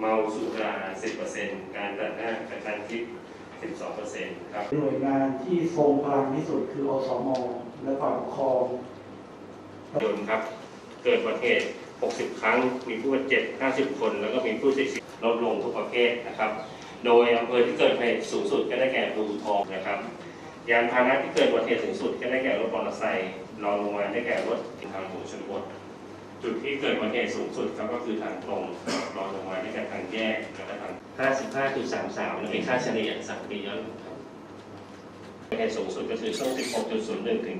เมาสุรา 10%การตัดหน้ากระชันทิพย์12%ครับ หน่วยงานที่ทรงพลังที่สุดคืออสมและฝ่ายปกครองยนต์ครับ เกิดอุบัติเหตุ 60 ครั้ง มีผู้บาดเจ็บ 50 คน แล้วก็มีผู้เสียชีวิตลดลงทุกประเภทนะครับ โดยอำเภอที่เกิดเหตุสูงสุดก็ได้แก่ภูทองนะครับ ยานพาหนะที่เกิดอุบัติเหตุสูงสุดก็ได้แก่รถมอเตอร์ไซค์ รองลงมาได้แก่รถทางหลวงชนบท จุดที่เกิดอุบัติเหตุสูงสุดครับก็คือทางตรง รองลงมาได้แก่ทางแยกแล้วก็ทาง 55.33และเป็นค่าเฉลี่ยสัปปีย้อนหลังครับอุบัติเหตุสูงสุดก็คือช่วง 16.01 ถึง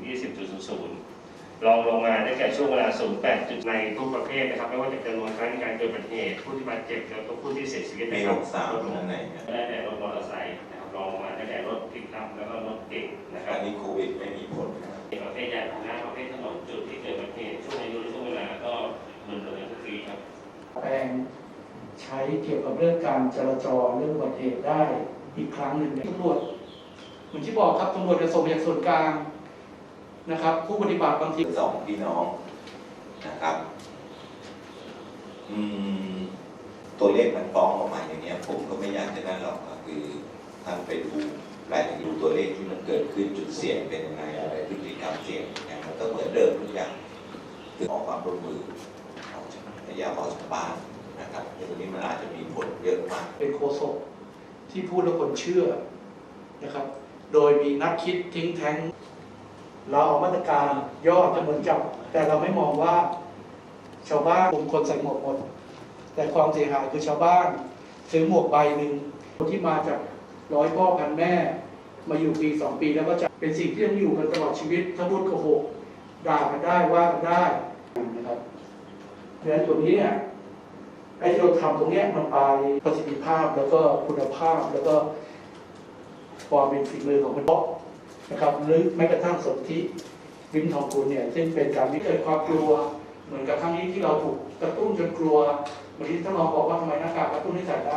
20.00 รองลงมาได้แก่ช่วงเวลา 08 จุดในทุกประเภทนะครับ ไม่ว่าจะเป็นจำนวนครั้งในการเกิดอุบัติเหตุผู้ที่บาดเจ็บแล้วก็ผู้ที่เสียชีวิตปีนะคหรับกสามลดลงนั่นไหนเนี่ยได้แต่รถมอเตอร์ไซค์นะครับรองลงมาได้แต่รถปิกอัพแล้วก็รถ ใช้เกี่ยวกับเรื่องการจราจรเรื่องอุบัติเหตุได้อีกครั้งหนึ่งตำรวจเหมือนที่บอกครับตำรวจจะส่งจากส่วนกลางนะครับ ผู้ปฏิบัติบางทีสองพี่น้องนะครับอืมตัวเลขมันฟ้องออกมาอย่างเงี้ย ผมก็ไม่อยากจะนั่นหรอกคือท่านไปดูรายละเอียดดูตัวเลขที่มันเกิดขึ้นจุดเสี่ยงเป็นยังไงอะไรพฤติกรรมเสี่ยงยังไงมันก็เหมือนเดิมทุกอย่างคือออกความร่วมมือออกจากพยายามออกจากบ้าน มันอาจจะมีผลเยอะมากเป็นโฆษกที่พูดแล้วคนเชื่อนะครับ โดยมีนักคิดทิ้งแท้ง เราเอามาตรการย่อจำนวนจับ แต่เราไม่มองว่าชาวบ้านกลุ่มคนใส่หมวกหมด แต่ความเสียหายคือชาวบ้าน ซื้อหมวกใบหนึ่งคนที่มาจากร้อยพ่อพันแม่ มาอยู่ปีสองปีแล้วก็จะเป็นสิ่งที่ต้องอยู่กันตลอดชีวิต ถ้าพูดโกหกด่ากันได้ว่ากันได้นะครับเพราะฉะนั้นตัวนี้เนี่ย ไอ้ที่เราทำตรงนี้มันไปประสิทธิภาพแล้วก็คุณภาพแล้วก็ความเป็นฝีมือของคนเพาะนะครับหรือแม้กระทั่งสนธิวิมทองกุลเนี่ยซึ่งเป็นการที่เกิดความกลัว เหมือนกับครั้งนี้ที่เราถูกกระตุ้นจนกลัวบางทีท่านรองบอกว่าทำไมหน้ากากกระตุ้นให้ใส่ได้